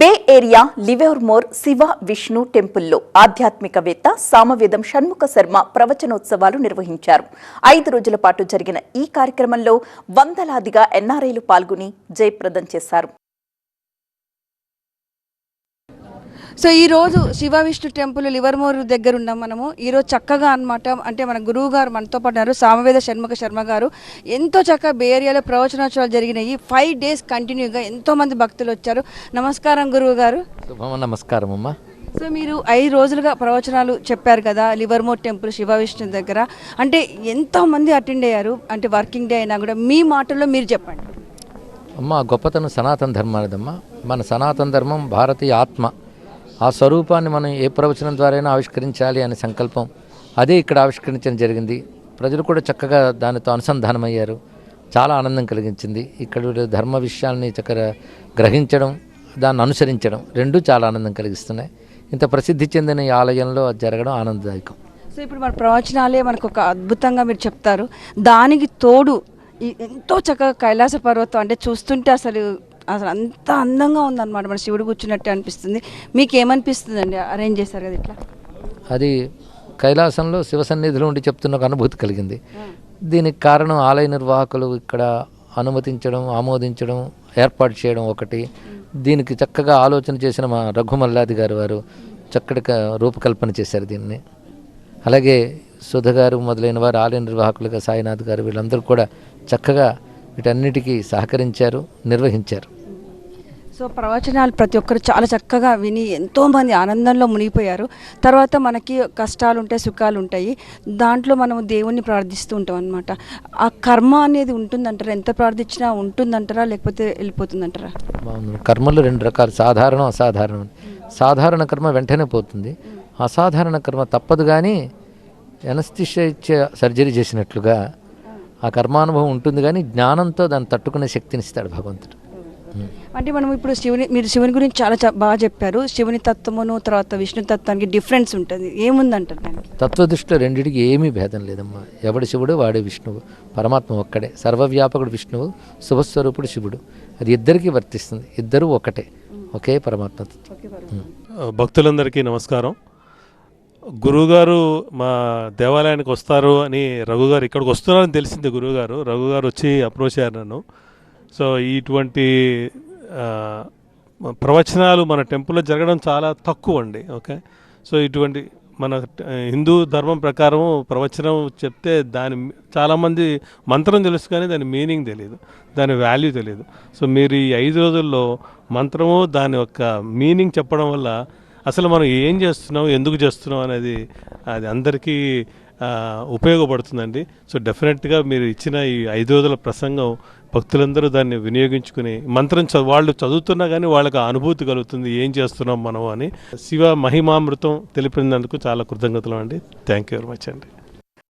Bay Area Livermore Shiva Vishnu టెంపుల్లో ఆధ్యాత్మికవేత్త సామవేదం షణ్ముఖ శర్మ ప్రవచనోత్సవాలు నిర్వహించారు. ఐదు రోజుల పాటు జరిగిన ఈ కార్యక్రమంలో వందలాదిగా ఎన్ఆర్ఐలు పాల్గొని జయప్రదం చేశారు. సో ఈ రోజు శివ విష్ణు టెంపుల్ లివర్మోర్ దగ్గర ఉన్నాం మనము. ఈరోజు చక్కగా అన్నమాట అంటే మన గురువు గారు మనతో పాటు ఉన్నారు సామవేద షణ్ముఖ శర్మ గారు. ఎంతో చక్కగా బే ఏరియాలో ప్రవచనోత్సవాలు జరిగినాయి. ఫైవ్ డేస్ కంటిన్యూగా ఎంతో మంది భక్తులు వచ్చారు. నమస్కారం గురువు గారు. శుభమ నమస్కారం అమ్మా. సో మీరు ఐదు రోజులుగా ప్రవచనాలు చెప్పారు కదా లివర్మోర్ టెంపుల్ శివ విష్ణు దగ్గర. అంటే ఎంతో మంది అటెండ్ అయ్యారు. అంటే వర్కింగ్ డే అయినా కూడా మీ మాటల్లో మీరు చెప్పండి. అమ్మ గొప్పతనం సనాతన ధర్మానిదమ్మా మన సనాతన ధర్మం భారతీయ ఆత్మ. ఆ స్వరూపాన్ని మనం ఏ ప్రవచనం ద్వారైనా ఆవిష్కరించాలి అనే సంకల్పం అదే ఇక్కడ ఆవిష్కరించడం జరిగింది. ప్రజలు కూడా చక్కగా దానితో అనుసంధానమయ్యారు. చాలా ఆనందం కలిగించింది. ఇక్కడ ధర్మ విషయాల్ని చక్కగా గ్రహించడం దాన్ని అనుసరించడం రెండూ చాలా ఆనందం కలిగిస్తున్నాయి. ఇంత ప్రసిద్ధి చెందిన ఈ ఆలయంలో అది జరగడం ఆనందదాయకం. సో ఇప్పుడు మన ప్రవచనాలే మనకు ఒక అద్భుతంగా మీరు చెప్తారు. దానికి తోడు ఎంతో చక్కగా కైలాస పర్వతం అంటే చూస్తుంటే అసలు అసలు అంత అందంగా ఉందన్నమాట. మన శివుడు కూర్చున్నట్టు అనిపిస్తుంది. మీకు ఏమనిపిస్తుంది అండి అరేంజ్ చేశారు కదా ఇట్లా? అది కైలాసంలో శివ సన్నిధిలో ఉండి చెప్తున్న ఒక అనుభూతి కలిగింది. దీనికి కారణం ఆలయ నిర్వాహకులు ఇక్కడ అనుమతించడం ఆమోదించడం ఏర్పాటు చేయడం ఒకటి. దీనికి చక్కగా ఆలోచన చేసిన మా రఘుమల్లాది గారు వారు చక్కటి రూపకల్పన చేశారు దీన్ని. అలాగే సుధ గారు మొదలైన వారు ఆలయ నిర్వాహకులుగా సాయినాథ్ గారు వీళ్ళందరూ కూడా చక్కగా వీటన్నిటికీ సహకరించారు నిర్వహించారు. సో ప్రవచనాలు ప్రతి ఒక్కరు చాలా చక్కగా విని ఎంతోమంది ఆనందంలో మునిగిపోయారు. తర్వాత మనకి కష్టాలు ఉంటాయి సుఖాలు ఉంటాయి. దాంట్లో మనం దేవుణ్ణి ప్రార్థిస్తూ ఉంటాం అనమాట ఆ కర్మ అనేది ఉంటుందంటారా? ఎంత ప్రార్థించినా ఉంటుందంటారా? లేకపోతే వెళ్ళిపోతుందంటారా? కర్మలు రెండు రకాలు సాధారణం అసాధారణం. సాధారణ కర్మ వెంటనే పోతుంది. అసాధారణ కర్మ తప్పదు కానీ ఎనస్థిషియా ఇచ్చే సర్జరీ చేసినట్లుగా ఆ కర్మానుభవం ఉంటుంది కానీ జ్ఞానంతో దాన్ని తట్టుకునే శక్తిని ఇస్తాడు భగవంతుడు. అంటే మనం ఇప్పుడు శివుని మీరు శివుని గురించి చాలా బాగా చెప్పారు. శివుని తత్వమును తర్వాత విష్ణు తత్వానికి డిఫరెన్స్ ఉంటుంది. ఏముందంటారు దానికి? తత్వదృష్టిలో రెండిటికి ఏమీ భేదం లేదమ్మా. ఎవడు శివుడు వాడే విష్ణువు. పరమాత్మ ఒక్కడే. సర్వవ్యాపకుడు విష్ణువు శుభస్వరూపుడు శివుడు. అది ఇద్దరికీ వర్తిస్తుంది. ఇద్దరూ ఒకటే. ఒకే పరమాత్మ. భక్తులందరికీ నమస్కారం. గురువుగారు మా దేవాలయానికి వస్తారు అని రఘుగారు ఇక్కడికి వస్తున్నారని తెలిసింది గురువుగారు. రఘుగారు వచ్చి అప్రోచ్ అయ్యారు నన్ను. సో ఇటువంటి ప్రవచనాలు మన టెంపుల్లో జరగడం చాలా తక్కువ అండి ఓకే? సో ఇటువంటి మన హిందూ ధర్మం ప్రకారం ప్రవచనం చెప్తే దాని చాలామంది మంత్రం తెలుసు కానీ దాని మీనింగ్ తెలియదు దాని వాల్యూ తెలియదు సో మీరు ఈ ఐదు రోజుల్లో మంత్రము దాని యొక్క మీనింగ్ చెప్పడం వల్ల అసలు మనం ఏం చేస్తున్నాం ఎందుకు చేస్తున్నాం అనేది అది అందరికీ ఉపయోగపడుతుందండి. సో డెఫినెట్గా మీరు ఇచ్చిన ఈ ఐదు రోజుల ప్రసంగం భక్తులందరూ దాన్ని వినియోగించుకుని మంత్రం చ- వాళ్ళు చదువుతున్నా కానీ వాళ్ళకి అనుభూతి కలుగుతుంది. ఏం చేస్తున్నాం మనం అని. శివ మహిమామృతం తెలిపినందుకు చాలా కృతజ్ఞతలు అండి. థ్యాంక్ యూ వెరీ మచ్ అండి.